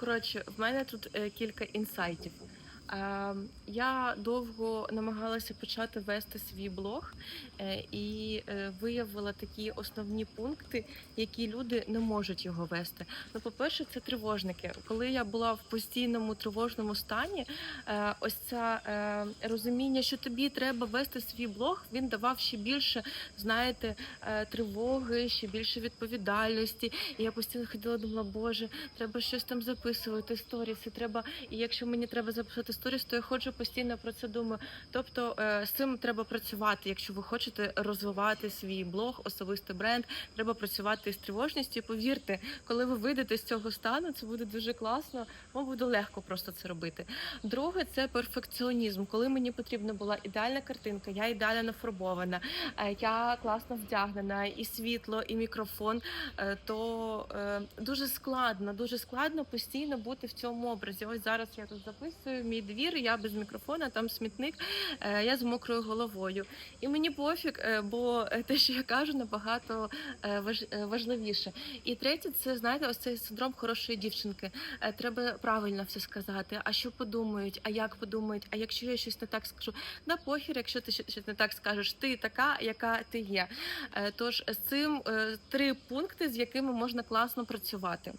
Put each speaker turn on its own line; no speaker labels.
Коротше, в мене тут е, кілька інсайтів. Е, я довго намагалася почати вести свій блог е, і е, виявила такі основні пункти, які люди не можуть його вести. Ну, по-перше, це тривожники. Коли я була в постійному тривожному стані, е, ось це розуміння, що тобі треба вести свій блог, він давав ще більше, знаєте, тривоги, ще більше відповідальності. І я постійно ходила, думала, боже, треба щось там записувати, сторіси. Треба, і якщо мені треба записати сторіс, то я ходжу постійно про це думаю. Тобто е, з цим треба працювати. Якщо ви хочете розвивати свій блог, особистий бренд, треба працювати з тривожністю. І повірте, коли ви вийдете з цього стану, це буде дуже класно. Вам буде легко просто це робити. Друге, це перфекціонізм. Коли мені потрібна була ідеальна картинка, я ідеально нафарбована, е, я класно вдягнена, і світло, і мікрофон. е, То дуже складно, дуже складно постійно бути в цьому образі. Ось зараз я тут записую мій двір, я без мікрофона, там смітник, е, я з мокрою головою. І мені пофіг, е, бо е, те, що я кажу, набагато важливіше. І третє, це знаєте, ось цей синдром хорошої дівчинки. Треба правильно все сказати. А що подумають? А як подумають? А якщо я щось не так скажу? На похір, якщо ти щось не так скажеш, ти така, яка ти є. Тож з цим три пункти, з якими можна класно працювати.